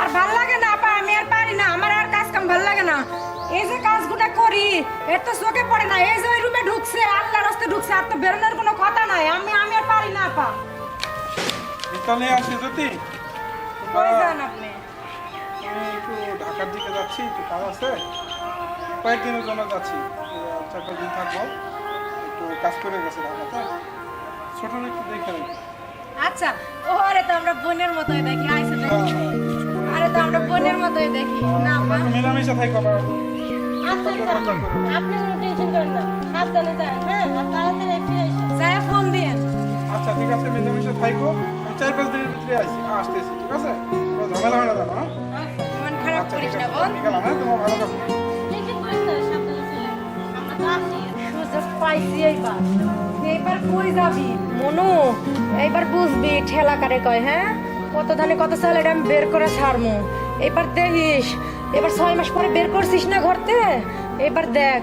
আর ভালো লাগে না আপা? আমি আর পারি না। আমার আর কাজ কাম ভালো লাগে না। এই যে কাজগুটা করি এর তো চোখে পড়ে না। এই যে ওই রুমে ঢুকছে আল্লাহ রাস্তা ঢুকছে আর তো বেরোনোর কোনো কথা নাই। আমি আমি আর পারি না আপা। তাহলে আসি যদি। যান আপনি? একটু যাচ্ছি যাচ্ছি। কাজ করে গেছে ছোট একটু দেখে আচ্ছা ওরে তো আমরা বোনের মতোই দেখি আইসে দেখি। আরে তো আমরা বোনের মতোই দেখি। না আপা মিলামিশা থাই কবার আচ্ছা আচ্ছা আপনি কোনো টেনশন করেন না। সাবধানে যান হ্যাঁ আর তাড়াতাড়ি ফিরে এসেন যাই ফোন দিয়েন আচ্ছা ঠিক আছে মিলামিশা থাইকো। আমি চার পাঁচ দিনের ভিতরে আসছি। আসতেছি ঠিক আছে? ঝামেলা হয় না জানো হ্যাঁ? মন খারাপ আচ্ছা করিস না আছে বোন। গেলাম হ্যাঁ তোমার ভালো থাকো। করেন না সাবধানে চলে আমরা তো আছি সুযোগ পাইছি এইবার। এইবার কই যাবি? মনু, এইবার বুঝবি ঠেলা কারে কয় হ্যাঁ? কত ধানে কত চাল এটা আমি বের করে ছাড়মু। এবার দেখিস, এবার ছয় মাস পরে বের করছিস না ঘরতে? এবার দেখ,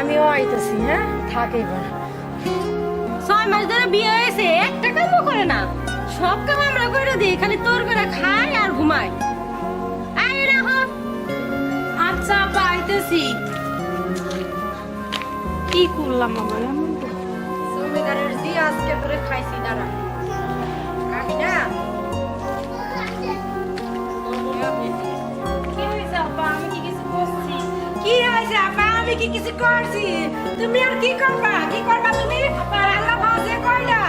আমিও আইতেছি হ্যাঁ? থাক এবার। ছয় মাস ধরে বিয়ে হয়েছে, একটা কামও করে না। সব কাম আমরা করে দিই, খালি তোর করে খাই আর ঘুমাই। আই রাখো আচ্ছা আইতেছি। কি করলাম আমার জমিদারের জি আজকে ধরে খাইছি দাঁড়া আমি না কি হয়েছে আপা আমি কি কিছু করছি কি হয়েছে আপা আমি কি কিছু করছি তুমি আর কি করবা কি করবা তুমি আল্লাহ বাজে কয়টা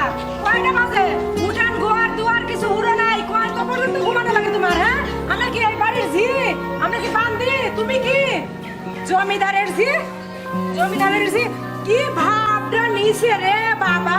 কয়টা বাজে উঠান ঘর দুয়ার কিছু উড়ো নাই কয় তো পর্যন্ত ঘুমানো লাগে তোমার হ্যাঁ আমরা কি এই বাড়ির ঝি আমরা কি বান্দি তুমি কি জমিদারের ঝি জমিদারের ঝি কি ভাবটা নিছে রে বাবা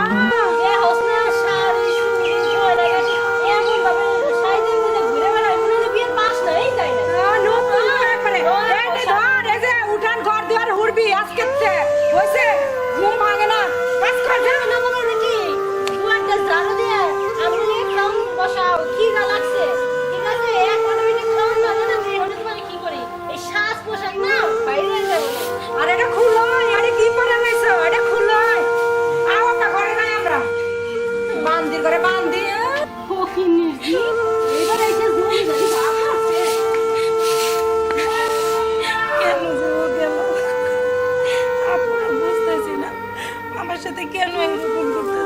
সাথে কেন এরকম করতেছে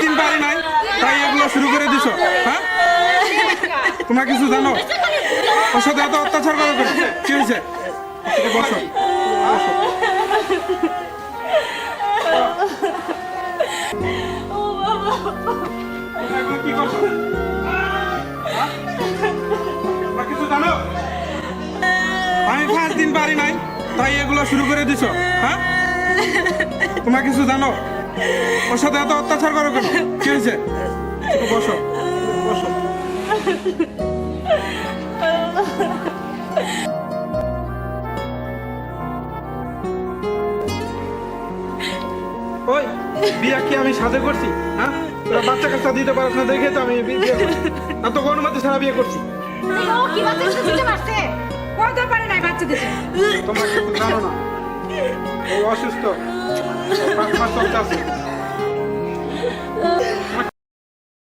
দিন বাড়ি নাই তাই এগুলো শুরু করে দিছো হ্যাঁ? তোমরা কিছু জানো? ওর সাথে এত অত্যাচার করো কেন? কি হয়েছে? বসো। বসো তোমরা এগুলো কি করছ? কিছু জানো? আমি পাঁচ দিন বাড়ি নাই তাই এগুলো শুরু করে দিছো হ্যাঁ? তোমরা কিছু জানো? ওর সাথে এত অত্যাচার করো কেন? কি হয়েছে? বসো বসো। ওই বিয়ে কি আমি সাজে করছি? হ্যাঁ? তোরা বাচ্চা কাচ্চা দিতে পারছ না দেখে তো আমি বিয়ে না তো অনুমতি ছাড়া বিয়ে করছি। ও কি বাচ্চা দিতে পারছে? পারে নাই বাচ্চা দিতে তোমরা জানো না। ও অসুস্থ। পাঁচ মাস চলতে আছে